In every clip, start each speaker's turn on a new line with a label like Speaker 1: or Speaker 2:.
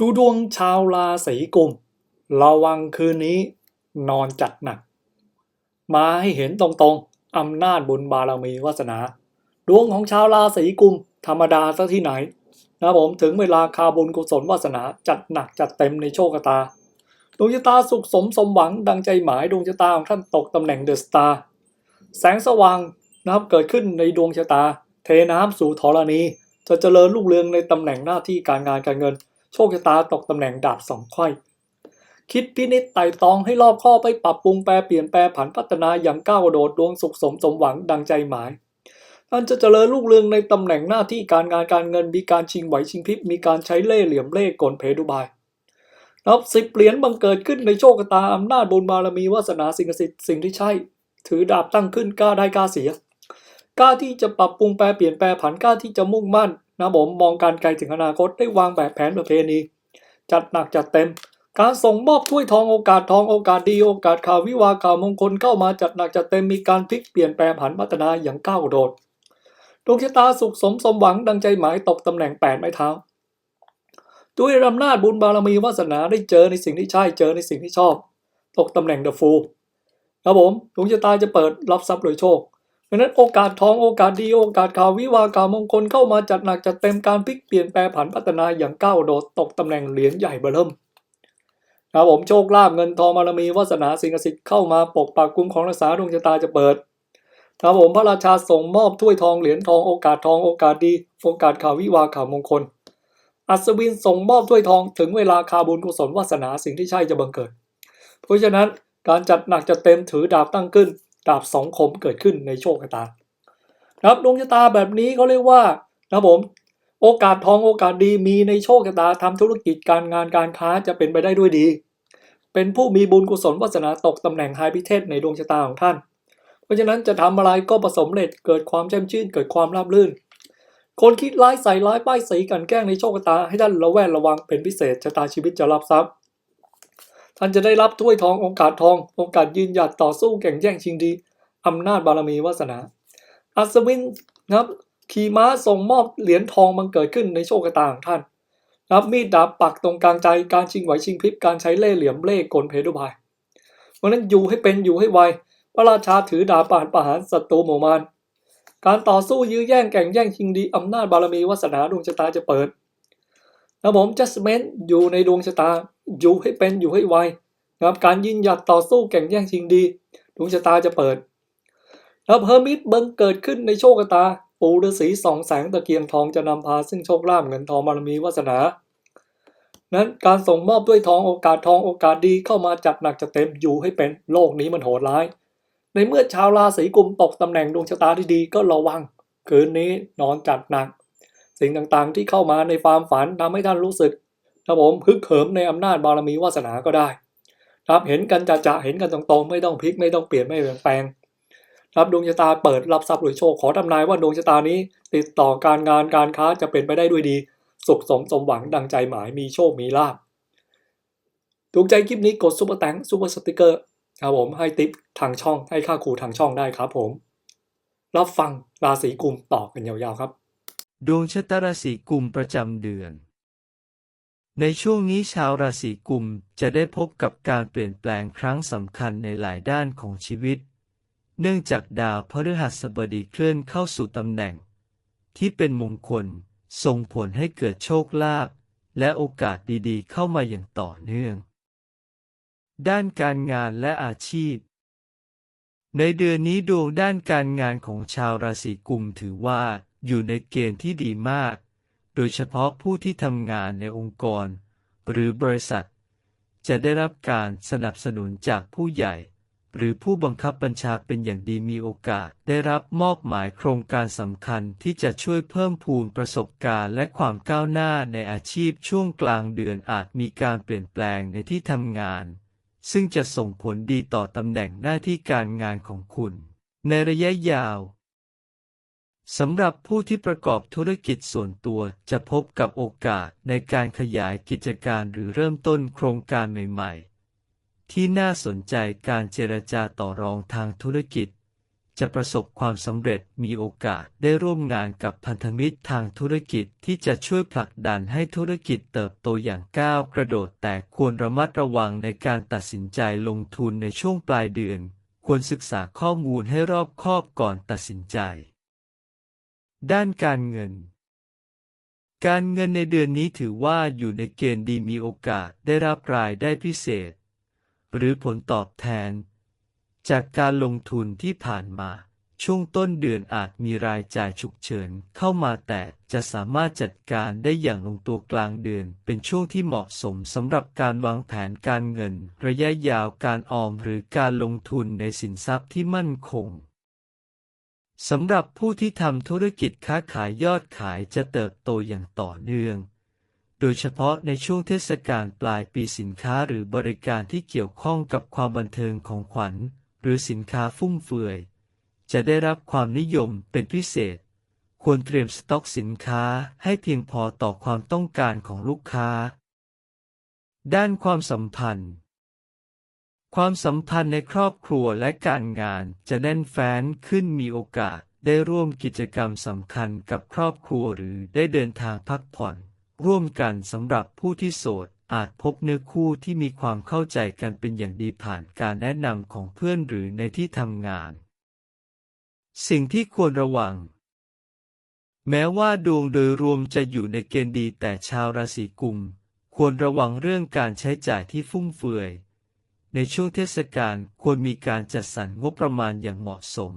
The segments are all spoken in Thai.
Speaker 1: ดูดวงชาวราศีกุม ระวังคืนนี้นอนจัดหนัก มาให้เห็นตรงๆ อำนาจบุญบารมีวาสนา ดวงของชาวราศีกุม ธรรมดาซะที่ไหน นะผมถึงเวลาคาบุญกุศลวาสนาจัดหนักจัดเต็มในโชคชะตา ดวงชะตาสุขสมสมหวังดังใจหมายดวงชะตาของท่านตกตำแหน่งเดอะสตาร์แสงสว่างนะครับเกิดขึ้นในดวงชะตา เทน้ำสู่ธรณีจะเจริญรุ่งเรืองในตำแหน่งหน้าที่การงานการเงิน โชคชะตาตกตำแหน่งดาบสองไขว้คิดพินิจไต่ตองให้รอบคอไปปรับปรุงแปรเปลี่ยนแปรผันพัฒนาอย่างก้าวกระโดดดวงสุขสมสมหวังดังใจหมายท่านจะเจริญรุ่งเรืองในตำแหน่งหน้าที่การงานการเงินมีการชิงไหวชิงพริบมีการใช้เล่ห์เหลี่ยมเล่ห์กลเพดุบายนับสิบเหรียญบังเกิดขึ้นในโชคชะตาอำนาจบุญบารมีวาสนาสิ่งศักดิ์สิทธิ์สิ่งที่ใช่ ถือดาบตั้งขึ้นกล้าได้กล้าเสียกล้าที่จะปรับปรุงแปรเปลี่ยนแปรผันกล้าที่จะมุ่งมั่น นะผมมองการไกลถึงอนาคตได้วางแบบแผนประเพณีจัดหนักจัดเต็ม การส่งมอบถ้วยทองโอกาสทองโอกาสดีโอกาสข่าววิวาข่าวมงคลเข้ามาจัดหนักจัดเต็มมีการพลิกเปลี่ยนแปลงผันพัฒนาอย่างก้าวโดดดวงชะตาสุขสมสมหวังดังใจหมายตกตำแหน่งแปดไม้เท้าด้วยอำนาจบุญบารมีวาสนาได้เจอในสิ่งที่ใช่เจอในสิ่งที่ชอบ ตกตำแหน่งเดอะฟูครับผมดวงชะตาจะเปิดรับทรัพย์โดยโชค ดังนั้นโอกาสทองโอกาสดีโอกาสข่าววิวาข่าวมงคลเข้ามาจัดหนักจัดเต็มการพลิกเปลี่ยนแปลผันพัฒนาอย่างก้าวโดดตกตำแหน่งเหรียญใหญ่เบอร์เริ่มครับผมโชคลาภเงินทองบารมีวาสนาสิ่งศักดิ์สิทธิ์เข้ามาปกปักคุ้มของรักษาดวงชะตาจะเปิดครับผมพระราชาส่งมอบถ้วยทองเหรียญทองโอกาสทองโอกาสดีโอกาสข่าววิวาข่าวมงคล อัศวินส่งมอบถ้วยทองถึงเวลาคาบุญกุศลวาสนาสิ่งที่ใช่จะบังเกิด เพราะฉะนั้นการจัดหนักจัดเต็มถือดาบตั้งขึ้น ดาบสองคมเกิดขึ้นในโชคชะตาครับดวงชะตาแบบนี้เขาเรียกว่านะผมโอกาสทองโอกาสดีมีในโชคชะตาทำธุรกิจการงานการค้าจะเป็นไปได้ด้วยดี เป็นผู้มีบุญกุศลวาสนาตกตำแหน่งไฮพิเทศในดวงชะตาของท่าน เพราะฉะนั้นจะทำอะไรก็ประสบเร็จเกิดความแจ่มชื่นเกิดความราบรื่น คนคิดร้ายใส่ร้ายป้ายสีกันแกล้งในโชคชะตาให้ท่านระแวดระวังเป็นพิเศษชะตาชีวิตจะรับทรัพย์ ท่านจะได้รับถ้วยทองโอกาสทอง โอกาสยืนหยัดต่อสู้แข่งแย่งชิงดีอำนาจบารมีวาสนา อัศวินนะครับขี่ม้าส่งมอบเหรียญทองมันเกิดขึ้นในโชคชะตาของท่านนะครับมีดดาบปักตรงกลางใจการชิงไหวชิงพริบการใช้เล่ห์เหลี่ยมเล่ห์กลเพดุบายเพราะนั้นอยู่ให้เป็นอยู่ให้ไวพระราชาถือดาบปาดประหารศัตรูหมู่มารการต่อสู้ยื้อแย่งแข่งแย่งชิงดีอำนาจบารมีวาสนาดวงชะตาจะเปิดนะผมจัสเมนอยู่ในดวงชะตา อยู่ให้เป็นอยู่ให้ไวนะครับการยืนหยัดต่อสู้แข่งแย่งชิงดีดวงชะตาจะเปิดนะครับเฮอร์มิตบังเกิดขึ้นในโชคชะตา ปูฤาษีสองแสงตะเกียงทองจะนำพาซึ่งโชคลาภเงินทองบารมีวาสนา นั้นการส่งมอบด้วยทองโอกาสทองโอกาสดีเข้ามาจัดหนักจัดเต็มอยู่ให้เป็นโลกนี้มันโหดร้าย ในเมื่อชาวราศีกุมตกตำแหน่งดวงชะตาที่ดีก็ระวัง คืนนี้นอนจัดหนัก สิ่งต่างๆที่เข้ามาในความฝันทำให้ท่านรู้สึก ครับผมฮึกเหิมในอำนาจบารมีวาสนาก็ได้ครับเห็นกันจะจะเห็นกันตรงๆ ไม่ต้องพลิกไม่ต้องเปลี่ยนไม่เปลี่ยนแปลงครับดวงชะตาเปิดรับทรัพย์หรือโชคขอทำนายว่าดวงชะตานี้ ติดต่อการงานการค้าจะเป็นไปได้ด้วยดี สุขสมสมหวังดังใจหมายมีโชคมีลาภถูกใจคลิปนี้กดซุปเปอร์แตงซุปเปอร์สติกเกอร์ครับผมให้ติปทางช่องให้ค่าครูทางช่องได้ครับผม รับฟังราศีกุมต่อกันยาวๆครับ
Speaker 2: ดวงชะตาราศีกุมประจำเดือน ในช่วงนี้ชาวราศีกุมจะได้พบกับการเปลี่ยนแปลงครั้งสำคัญในหลายด้านของชีวิต เนื่องจากดาวพฤหัสบดีเคลื่อนเข้าสู่ตำแหน่ง ที่เป็นมงคล ส่งผลให้เกิดโชคลาภและโอกาสดีๆ เข้ามาอย่างต่อเนื่อง ด้านการงานและอาชีพ ในเดือนนี้ดวงด้านการงานของชาวราศีกุมถือว่าอยู่ในเกณฑ์ที่ดีมาก โดยเฉพาะผู้ที่ทำงานในองค์กร หรือบริษัท จะได้รับการสนับสนุนจากผู้ใหญ่ หรือผู้บังคับบัญชาเป็นอย่างดีมีโอกาสได้รับมอบหมายโครงการสำคัญที่จะช่วยเพิ่มพูนประสบการณ์และความก้าวหน้าในอาชีพช่วงกลางเดือนอาจมีการเปลี่ยนแปลงในที่ทำงาน ซึ่งจะส่งผลดีต่อตำแหน่งหน้าที่การงานของคุณ ในระยะยาว สำหรับผู้ที่ประกอบธุรกิจส่วนตัวจะพบกับโอกาสในการขยายกิจการหรือเริ่มต้นโครงการใหม่ๆ ที่น่าสนใจการเจรจาต่อรองทางธุรกิจ จะประสบความสำเร็จมีโอกาสได้ร่วมงานกับพันธมิตรทางธุรกิจที่จะช่วยผลักดันให้ธุรกิจเติบโตอย่างก้าวกระโดดแต่ควรระมัดระวังในการตัดสินใจลงทุนในช่วงปลายเดือน ควรศึกษาข้อมูลให้รอบคอบก่อนตัดสินใจ ด้านการเงิน การเงินในเดือนนี้ถือว่าอยู่ในเกณฑ์ดีมีโอกาสได้รับรายได้พิเศษ หรือผลตอบแทน จากการลงทุนที่ผ่านมา ช่วงต้นเดือนอาจมีรายจ่ายฉุกเฉินเข้ามาแต่จะสามารถจัดการได้อย่างลงตัวกลางเดือน เป็นช่วงที่เหมาะสมสำหรับการวางแผนการเงิน ระยะยาวการออมหรือการลงทุนในสินทรัพย์ที่มั่นคง สำหรับผู้ที่ทำธุรกิจค้าขายยอดขายจะเติบโตอย่างต่อเนื่อง โดยเฉพาะในช่วงเทศกาลปลายปีสินค้าหรือบริการที่เกี่ยวข้องกับความบันเทิงของขวัญ หรือสินค้าฟุ่มเฟือย จะได้รับความนิยมเป็นพิเศษ ควรเตรียมสต็อกสินค้าให้เพียงพอต่อความต้องการของลูกค้า ด้านความสัมพันธ์ ความสัมพันธ์ในครอบครัวและการงานจะแน่นแฟ้นขึ้นมีโอกาสได้ร่วมกิจกรรมสำคัญกับครอบครัวหรือได้เดินทางพักผ่อน ร่วมกันสำหรับผู้ที่โสดอาจพบเนื้อคู่ที่มีความเข้าใจกันเป็นอย่างดีผ่านการแนะนำของเพื่อนหรือในที่ทำงาน สิ่งที่ควรระวัง แม้ว่าดวงโดยรวมจะอยู่ในเกณฑ์ดีแต่ชาวราศีกุม ควรระวังเรื่องการใช้จ่ายที่ฟุ่มเฟือย ในช่วงเทศกาลควรมีการจัดสรรงบประมาณอย่างเหมาะสม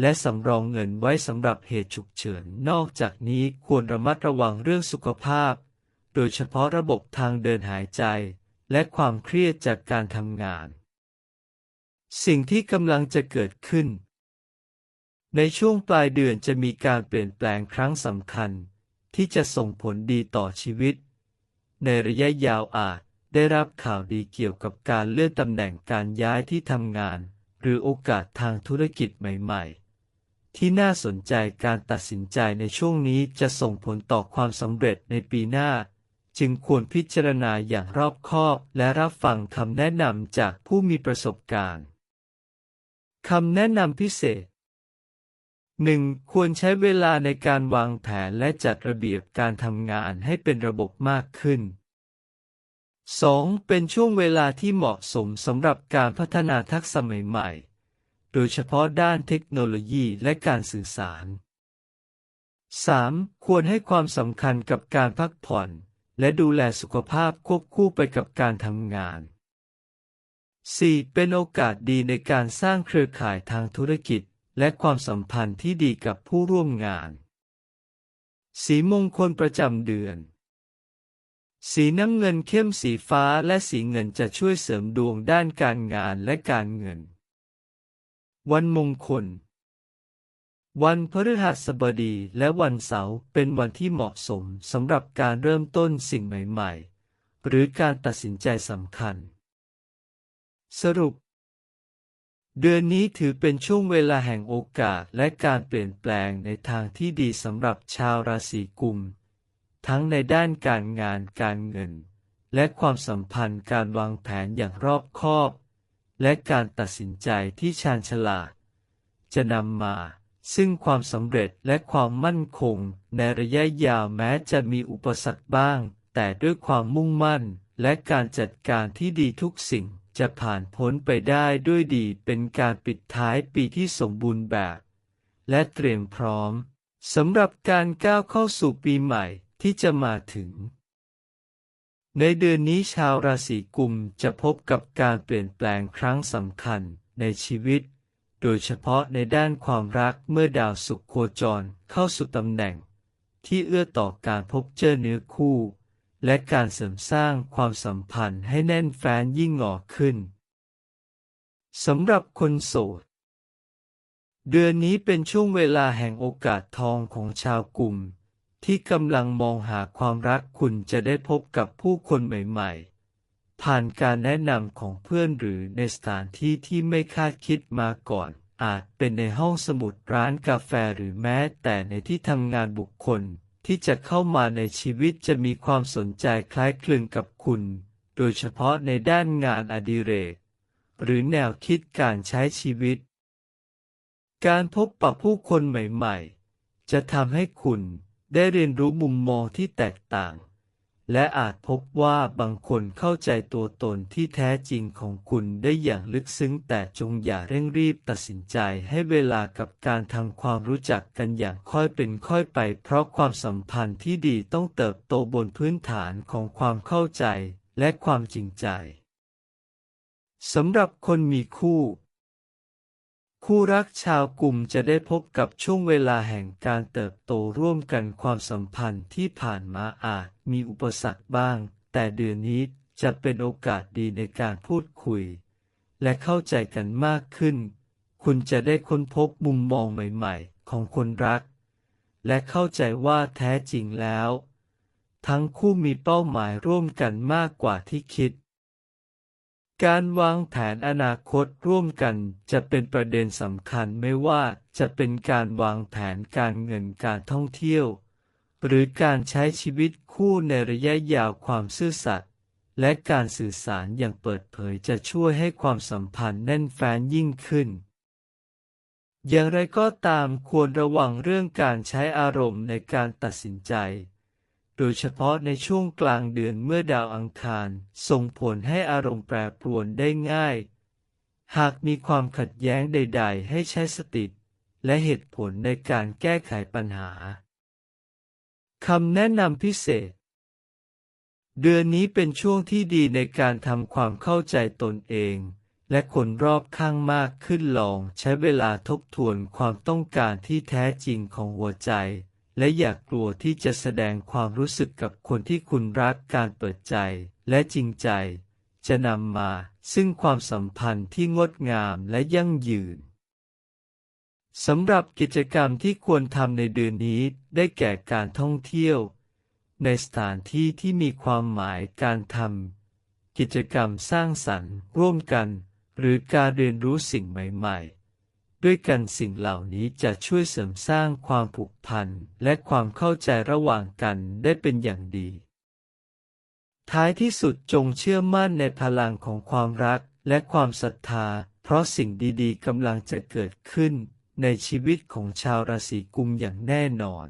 Speaker 2: และสำรองเงินไว้สำหรับเหตุฉุกเฉิน นอกจากนี้ควรระมัดระวังเรื่องสุขภาพ โดยเฉพาะระบบทางเดินหายใจ และความเครียดจากการทำงาน สิ่งที่กำลังจะเกิดขึ้น ในช่วงปลายเดือนจะมีการเปลี่ยนแปลงครั้งสำคัญ ที่จะส่งผลดีต่อชีวิต ในระยะยาวอาจ ได้รับข่าวดีเกี่ยวกับการเลื่อนตำแหน่งการย้ายที่ทำงาน หรือโอกาสทางธุรกิจใหม่ ๆ ที่น่าสนใจการตัดสินใจในช่วงนี้จะส่งผลต่อความสำเร็จในปีหน้า จึงควรพิจารณาอย่างรอบคอบและรับฟังคำแนะนำจากผู้มีประสบการณ์คำแนะนำพิเศษ 1. ควรใช้เวลาในการวางแผนและจัดระเบียบการทำงานให้เป็นระบบมากขึ้น 2. เป็นช่วงเวลาที่เหมาะสมสำหรับการพัฒนาทักษะใหม่ๆ โดยเฉพาะด้านเทคโนโลยีและการสื่อสาร 3. ควรให้ความสำคัญกับการพักผ่อน และดูแลสุขภาพควบคู่ไปกับการทำงาน 4. เป็นโอกาสดีในการสร้างเครือข่ายทางธุรกิจ และความสัมพันธ์ที่ดีกับผู้ร่วมงาน สีมงคลประจำเดือน สีน้ำเงินเข้มสีฟ้าและสีเงินจะช่วยเสริมดวงด้านการงานและการเงิน วันมงคล วันพฤหัสบดีและวันเสาร์เป็นวันที่เหมาะสมสำหรับการเริ่มต้นสิ่งใหม่ ๆ หรือการตัดสินใจสำคัญ สรุป เดือนนี้ถือเป็นช่วงเวลาแห่งโอกาสและการเปลี่ยนแปลงในทางที่ดีสำหรับชาวราศีกุม ทั้งในด้านการงานการเงิน และความสัมพันธ์การวางแผนอย่างรอบคอบ และการตัดสินใจที่ชาญฉลาด จะนำมาซึ่งความสำเร็จและความมั่นคงในระยะยาวแม้จะมีอุปสรรคบ้าง แต่ด้วยความมุ่งมั่นและการจัดการที่ดีทุกสิ่งจะผ่านพ้นไปได้ด้วยดีเป็นการปิดท้ายปีที่สมบูรณ์แบบ และเตรียมพร้อมสำหรับการก้าวเข้าสู่ปีใหม่ ที่จะมาถึง ในเดือนนี้ชาวราศีกุมจะพบกับการเปลี่ยนแปลงครั้งสำคัญในชีวิต โดยเฉพาะในด้านความรักเมื่อดาวศุกร์โคจรเข้าสู่ตำแหน่ง ที่เอื้อต่อการพบเจอเนื้อคู่ และการเสริมสร้างความสัมพันธ์ให้แน่นแฟ้นยิ่งหงอขึ้นสำหรับคนโสด เดือนนี้เป็นช่วงเวลาแห่งโอกาสทองของชาวกลุ่ม ที่กำลังมองหาความรักคุณจะได้พบกับผู้คนใหม่ ๆ ผ่านการแนะนำของเพื่อนหรือในสถานที่ที่ไม่คาดคิดมาก่อน อาจเป็นในห้องสมุดร้านกาแฟหรือแม้แต่ในที่ทำงานบุคคล ที่จะเข้ามาในชีวิตจะมีความสนใจคล้ายคลึงกับคุณ โดยเฉพาะในด้านงานอดิเรก หรือแนวคิดการใช้ชีวิต การพบปะผู้คนใหม่ ๆ จะทำให้คุณ ได้เรียนรู้มุมมองที่แตกต่าง และอาจพบว่าบางคนเข้าใจตัวตนที่แท้จริงของคุณได้อย่างลึกซึ้งแต่จงอย่าเร่งรีบตัดสินใจให้เวลากับการทำความรู้จักกันอย่างค่อยเป็นค่อยไป เพราะความสัมพันธ์ที่ดีต้องเติบโตบนพื้นฐานของความเข้าใจและความจริงใจสำหรับคนมีคู่ คู่รักชาวกลุ่มจะได้พบกับช่วงเวลาแห่งการเติบโตร่วมกันความสัมพันธ์ที่ผ่านมาอาจมีอุปสรรคบ้าง แต่เดือนนี้จะเป็นโอกาสดีในการพูดคุย และเข้าใจกันมากขึ้น คุณจะได้ค้นพบมุมมองใหม่ๆ ของคนรัก และเข้าใจว่าแท้จริงแล้ว ทั้งคู่มีเป้าหมายร่วมกันมากกว่าที่คิด การวางแผนอนาคตร่วมกันจะเป็นประเด็นสำคัญไม่ว่าจะเป็นการวางแผนการเงินการท่องเที่ยว หรือการใช้ชีวิตคู่ในระยะยาวความซื่อสัตย์และการสื่อสารอย่างเปิดเผยจะช่วยให้ความสัมพันธ์แน่นแฟ้นยิ่งขึ้น อย่างไรก็ตามควรระวังเรื่องการใช้อารมณ์ในการตัดสินใจ โดยเฉพาะในช่วงกลางเดือนเมื่อดาวอังคาร ส่งผลให้อารมณ์แปรปรวนได้ง่าย หากมีความขัดแย้งใด ๆ ให้ใช้สติและเหตุผลในการแก้ไขปัญหาคำแนะนำพิเศษ เดือนนี้เป็นช่วงที่ดีในการทำความเข้าใจตนเอง และคนรอบข้างมากขึ้นลองใช้เวลาทบทวนความต้องการที่แท้จริงของหัวใจ และอย่ากลัวที่จะแสดงความรู้สึกกับคนที่คุณรักการเปิดใจและจริงใจ จะนำมาซึ่งความสัมพันธ์ที่งดงามและยั่งยืนสำหรับกิจกรรมที่ควรทำในเดือนนี้ได้แก่การท่องเที่ยว ในสถานที่ที่มีความหมายการทำกิจกรรมสร้างสรรค์ร่วมกัน หรือการเรียนรู้สิ่งใหม่ ๆ ด้วยกันสิ่งเหล่านี้จะช่วยเสริมสร้างความผูกพันและความเข้าใจระหว่างกันได้เป็นอย่างดี ท้ายที่สุดจงเชื่อมั่นในพลังของความรักและความศรัทธา เพราะสิ่งดีๆกำลังจะเกิดขึ้นในชีวิตของชาวราศีกุมอย่างแน่นอน